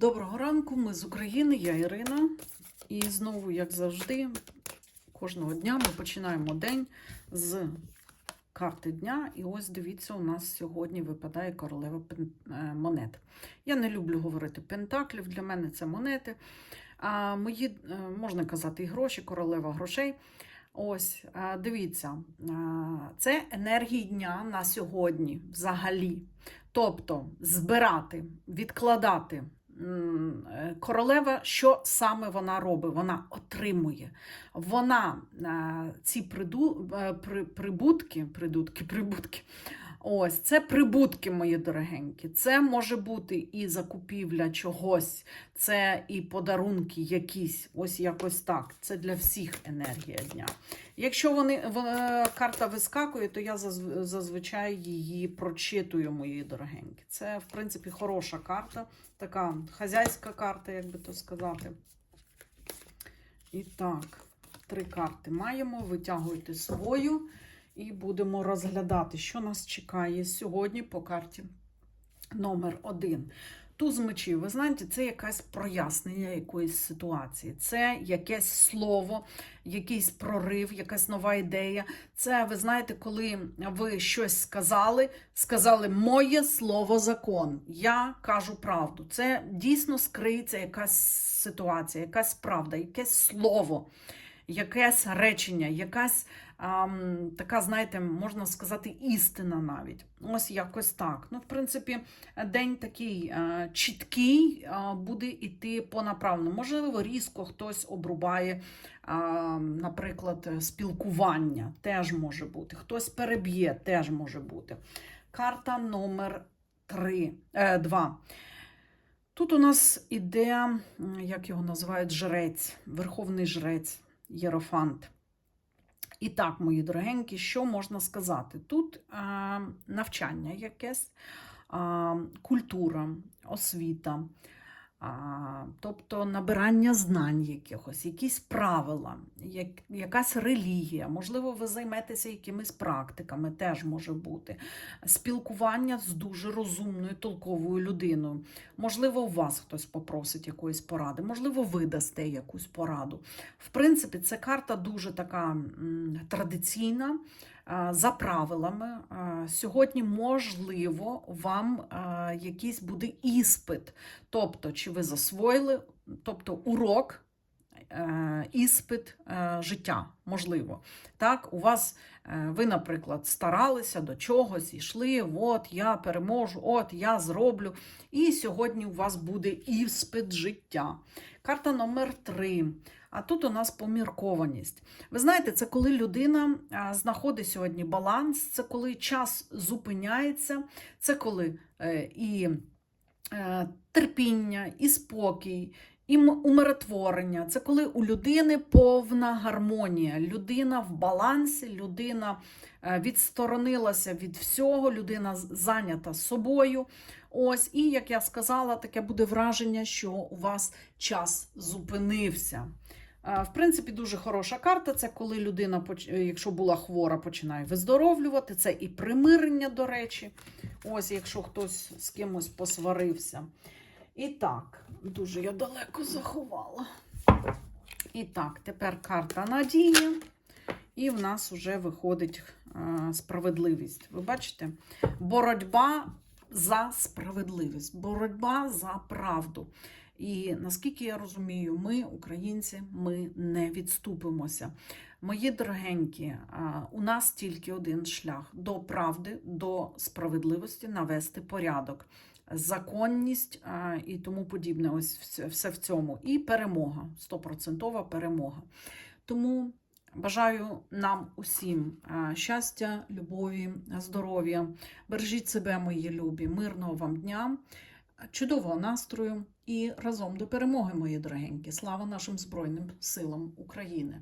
Доброго ранку, ми з України, я Ірина. І знову, як завжди, кожного дня ми починаємо день з карти дня. І ось дивіться, у нас сьогодні випадає королева е, монет. Я не люблю говорити пентаклів, для мене це монети. А мої, е, можна казати, і гроші, королева грошей. Ось, дивіться, це енергії дня на сьогодні взагалі. Тобто збирати, відкладати. Е, Королева, що саме вона робить? Вона отримує. Вона е, ці приду, е, при, прибутки, придутки, прибутки. Ось це прибутки, мої дорогенькі. Це може бути і закупівля чогось, це і подарунки якісь, ось якось так. Це для всіх енергія дня. Якщо вони, вона- карта вискакує, то я зазв- зазвичай її прочитую, мої дорогенькі. Це, в принципі, хороша карта, така хазяйська карта, як би то сказати. І так, три карти маємо. Витягуйте свою і будемо розглядати, що нас чекає сьогодні по карті номер один. Туз мечів, ви знаєте, це якесь прояснення якоїсь ситуації, це якесь слово, якийсь прорив, якась нова ідея. Це, ви знаєте, коли ви щось сказали, сказали моє слово закон. Я кажу правду. Це дійсно скриється якась ситуація, якась правда, якесь слово, якесь речення, якась ам, така, знаєте, можна сказати, істина навіть. Ось якось так. Ну, в принципі, день такий е, чіткий е, буде йти по направленню. Можливо, різко хтось обрубає, е, наприклад, спілкування, теж може бути. Хтось переб'є, теж може бути. Карта номер 3, е, 2. Тут у нас іде, як його називають, жрець, верховний жрець, єрофант. І так, мої дорогенькі, що можна сказати? Тут е, навчання якесь, культура, освіта, тобто набирання знань якихось, якісь правила, як, якась релігія, можливо, ви займетеся якимись практиками, теж може бути. Спілкування з дуже розумною, толковою людиною. Можливо, у вас хтось попросить якоїсь поради, можливо, ви дасте якусь пораду. В принципі, це карта дуже така м, традиційна, за правилами. Е, Сьогодні, можливо, вам е, якийсь буде іспит. Тобто, чи ви засвоїли, тобто урок. Е, Іспит е, життя, можливо. Так, у вас, е, ви, наприклад, старалися до чогось, йшли, от я переможу, от я зроблю. І сьогодні у вас буде іспит життя. Карта номер 3. А тут у нас поміркованість. Ви знаєте, це коли людина знаходить сьогодні баланс, це коли час зупиняється, це коли і терпіння, і спокій, і умиротворення. Це коли у людини повна гармонія, людина в балансі, людина е, відсторонилася від всього, людина зайнята собою. Ось, і як я сказала, таке буде враження, що у вас час зупинився. Е, В принципі, дуже хороша карта. Це коли людина, е, якщо була хвора, починає виздоровлювати. Це і примирення, до речі. Ось, якщо хтось з кимось посварився. І так, дуже я далеко заховала. І так, тепер карта надії. І в нас вже виходить е, справедливість. Ви бачите? Боротьба за справедливість, боротьба за правду. І наскільки я розумію, ми, українці, ми не відступимося. Мої дорогенькі, у нас тільки один шлях до правди, до справедливості навести порядок, законність і тому подібне. Ось все- в цьому. І перемога, стопроцентова перемога. Тому бажаю нам усім щастя, любові, здоров'я. Бережіть себе, мої любі, мирного вам дня, чудового настрою і разом до перемоги, мої дорогенькі. Слава нашим Збройним силам України!